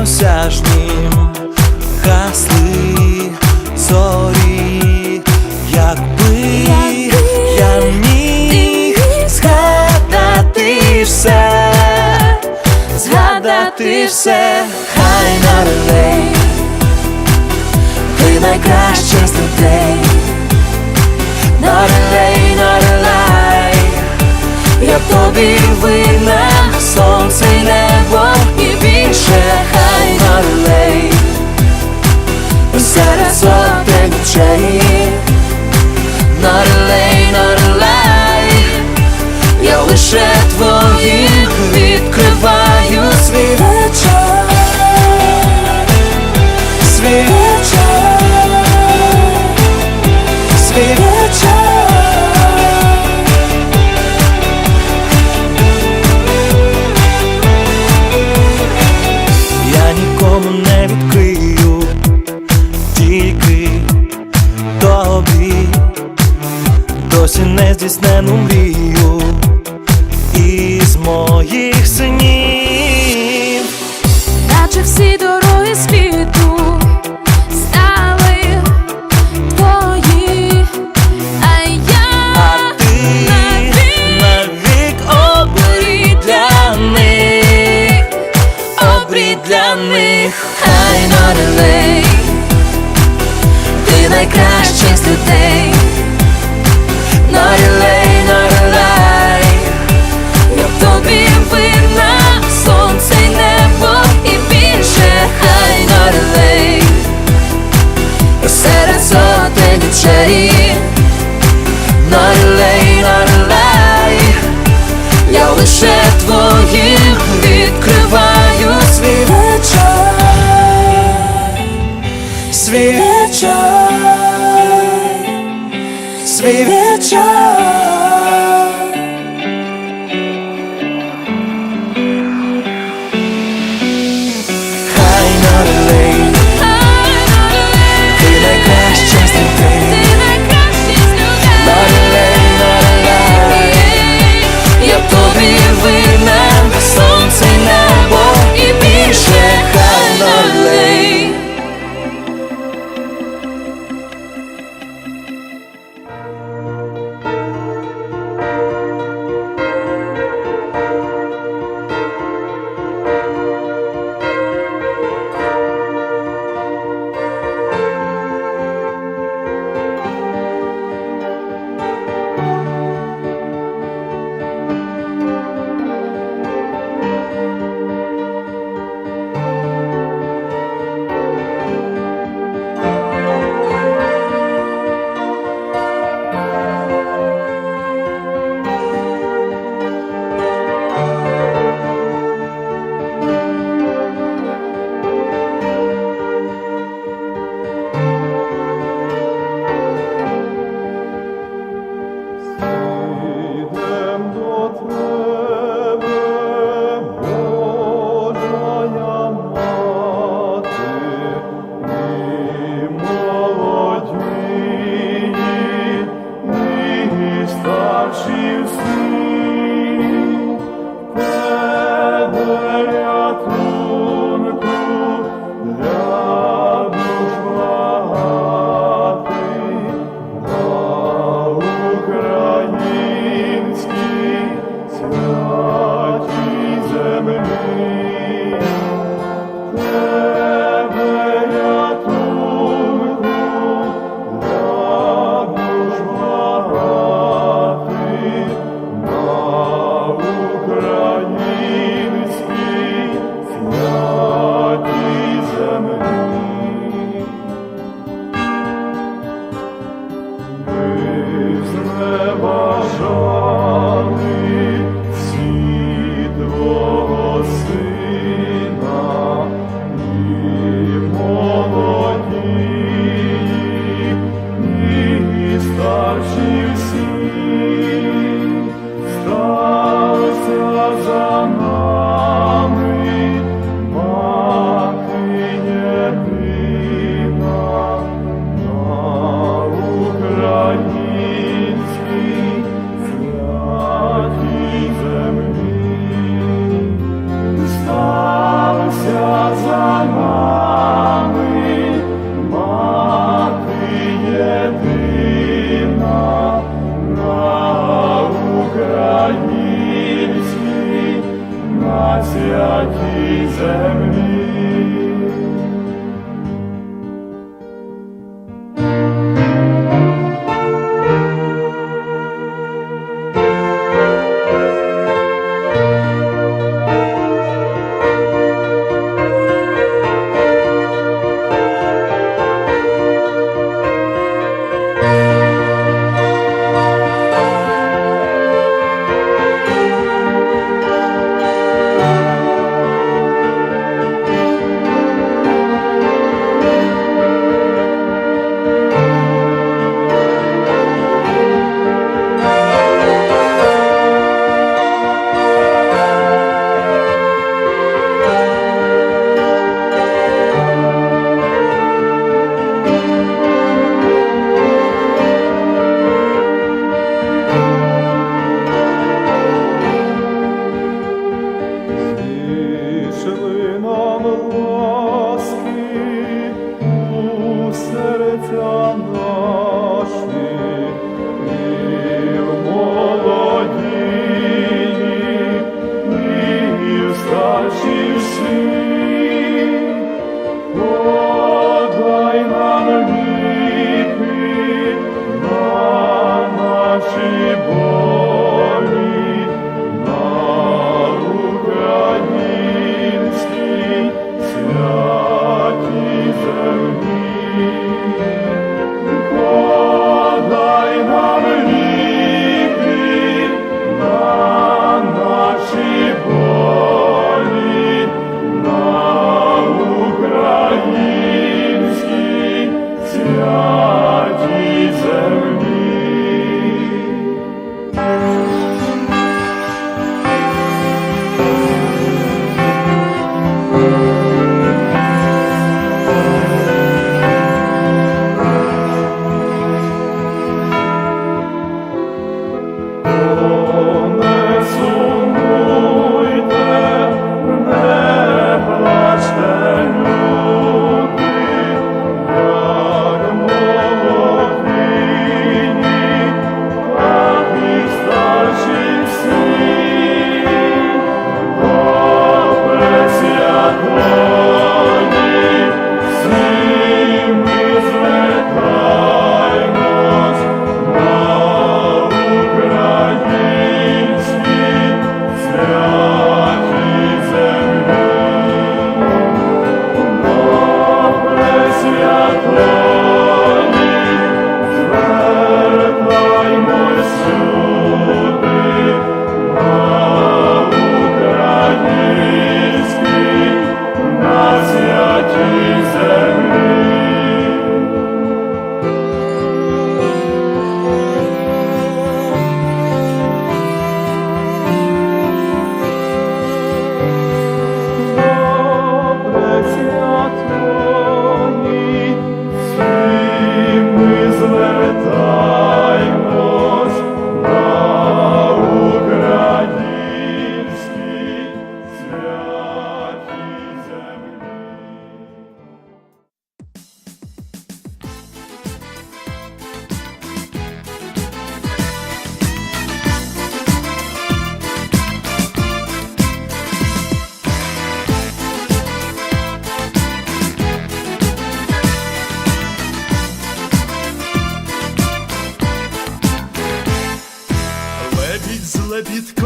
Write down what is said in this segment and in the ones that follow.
недосяжнім гасли зорі, якби я міг згадати все, згадати все, хай нарелей, ти найкраще з людей, нарелей, нарелей, я тобі ви. 갑자기 나를 내 обі, досі не здійснену мрію. Із моїх снів 된 채인. 나를 내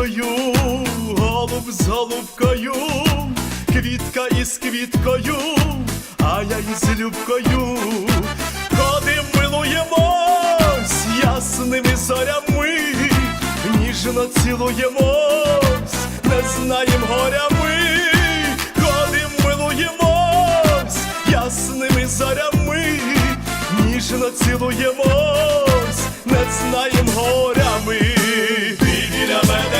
квіткою, голуб з голубкою, квітка із квіткою, а я із любкою, коли милуємось ясними зорями, ніжно цілуємось, не знаєм горя ми, коли милуємось ясними зорями, ніжно цілуємось, не знаєм горя ми.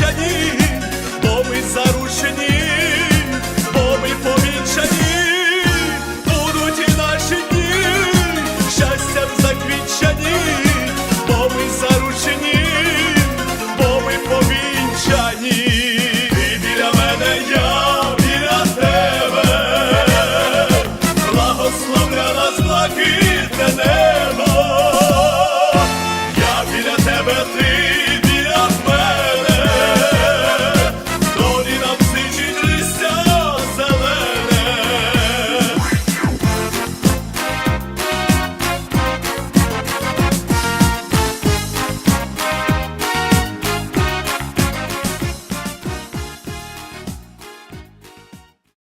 seni